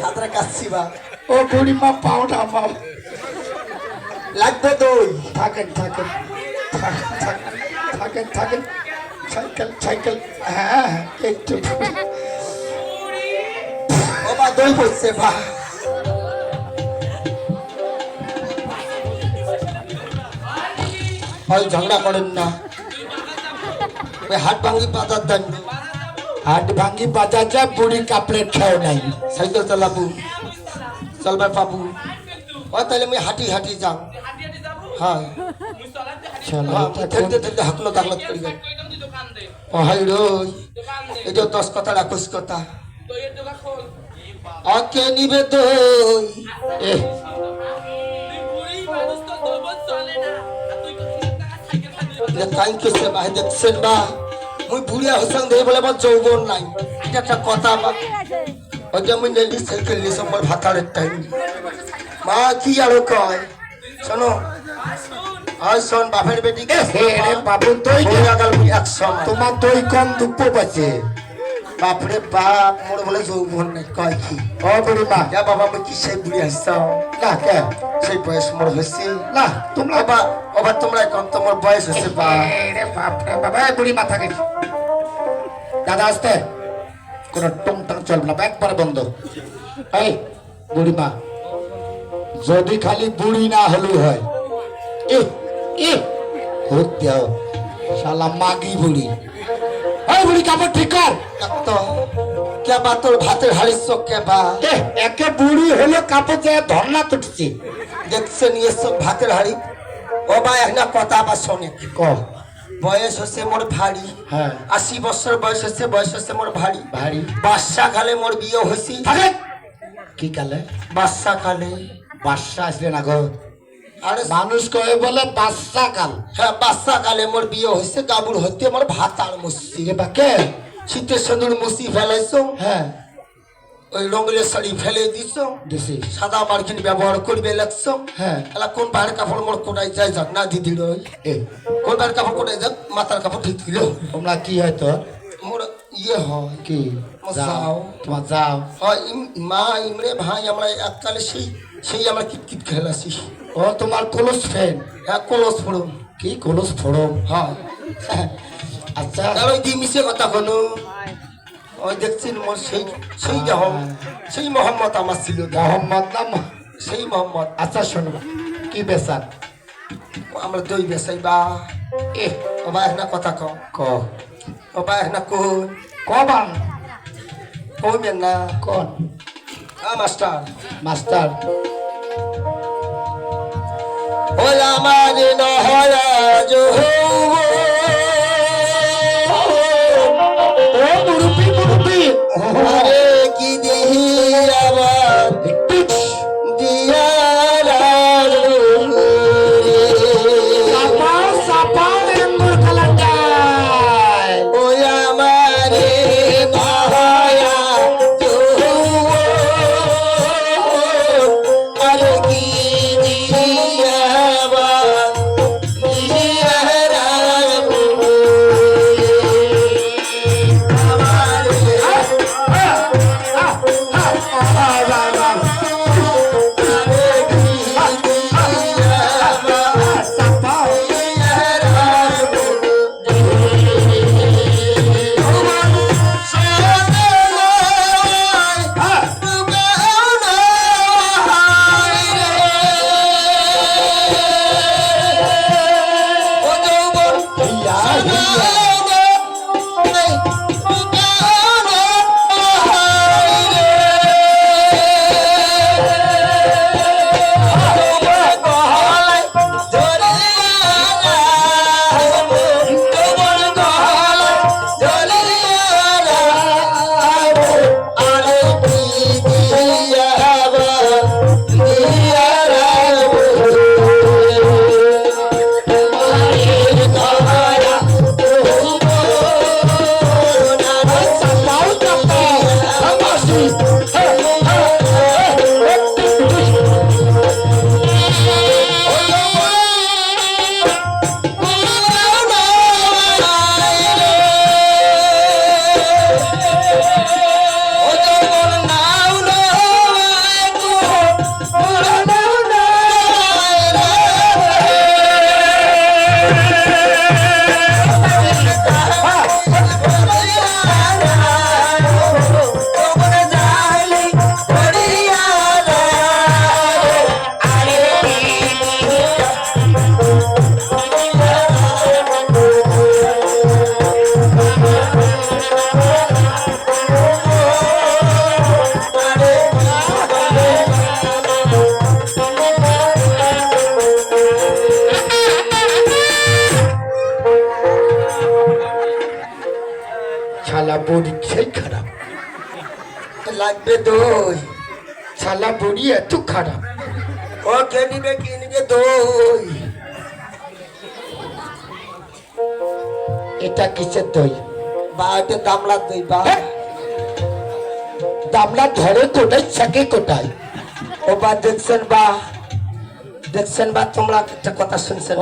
সাঁতরা কাচ্ছি বা। ও বুড়িমা পাওটা মাপ লাগবে দই। থাকেন থাকেন। থাকেন থাকেন। Cycle cycle. হ্যাঁ হ্যাঁ, একটু। ও বা দই পড়ছে বা। ওই ঝগড়া করেন না। হাট ভাঙ্গি পাতার দেন। হাট ভাঙ্গি বাজার যা বুড়ি কাপড়ে খেও নাই। সাইকেল চালাবু। চলবার পাবু। ও তাহলে আমি হাঁটি হাঁটি যাও। হ্যাঁ। দেখতে দেখতে হাকলো তাকলত করি ও হাই রই এই যে দশ কথা রাখস কথা অকে নিবে দই? এ। কাই কেছে বা দেখছেন বা মুই বুড়িয়া হসাং দেই বলে আমার যৌবন নাই। এটা একটা কথা বা ওইটা মুই নেলি সাইকেল নিস আমার ভাতারের টাইম মা কি আর কয়? শোনো আয় শোন বাপের বেটি বাবু মুই তোমার দই কম দুঃখ পাচ্ছে বাপরে বাপ মোর বলে যৌবন নাই কয় কি? ও বুড়িমা যা বাবা মুই কি সেই বুড়ি হাসছাও না কে? সেই বয়স মোর হয়েছে না তোমরা বাবা বাবা তোমরা কম তোমার বয়স হয়েছে বা। রে বাপ রে বাবা বুড়ি মাথা গেছে দাদা আসতে। কোন টংটাং চলবে না একবারে বন্ধ। এই বুড়িমা যদি খালি বুড়ি না হলেও হয় এ এ হোক দেও শালা মাগি বুড়ি। এই বুড়ি কাপড় ঠিক কর। তো কে বা তোর ভাতের হাড়ির চোখ কে বা? এ একে বুড়ি হলো কাপড় যে ধর্না তুটছে। দেখছে নিয়ে সব ভাতের হাড়ি। ও বা একটা কথা বা শোনে। ক বয়স হচ্ছে মোর ভারী। হ্যাঁ। আশি বছর বয়স হচ্ছে বয়স হচ্ছে মোর ভারী। ভারী। বাদশা কালে মোর বিয়ে হয়েছি। কি কালে? বাদশা কালে বাদশা আসলে না গো? আরে মানুষ কয়ে বলে বাদশা কাল হ্যাঁ বাদশা কালে মোর বিয়ে হয়েছে গাবুর হইতে মোর ভাত আর মুসি এ বা কে? শীতের সন্দুর মুসি ফেলাইছ? হ্যাঁ। ওই রঙলের শাড়ি ফেলে দিছ? দিছি। সাদা মার্কিন ব্যবহার করবে লাগছ হ্যাঁ। এলা কোন বাইরের কাপড় মোর কোটাই যায় যাক? না দিদি রই। এ। কোন বাইরের কাপড় কোটাই যাক? মাথার কাপড় ঠিক দিল। তোমরা কি হয় তোর? মোর ইয়ে হয়। কি? যাও। তোমার যাও। হয় মা ইমরে ভাই আমরা এককালে সেই সেই আমরা কিট কিট খেলাছি। ও তোমার কলস ফ্যান হ্যাঁ কলস ফোড়ন কি কলস ফোড়ম হয়। আচ্ছা ওই দিয়ে মিশে কথা কোনো ওই দেখছেন মোর সেই সেই সেই মোহাম্মদ আমার ছিল। মোহাম্মদ নাম সেই মোহাম্মদ। আচ্ছা শোনো। কি বেসার আমরা দই বেসাই বা। এ ও বা একটা কথা কও। ক। ও বা একটা কোন কবান কইবেন না। কোন? আ মাস্টার। মাস্টার। ওলা মানে নহয়া জো Oh, লাগবে দই। শালা বুড়ি এত খারাপ। ও কে নিবে কি দই? এটা কিসের দই? বা এটা গামলার দই বা। হ্যাঁ? দামলা ধরে কোটায় থাকে কোটায় ও বা দেখছেন বা। দেখছেন বা তোমরা একটা কথা শুনছেন।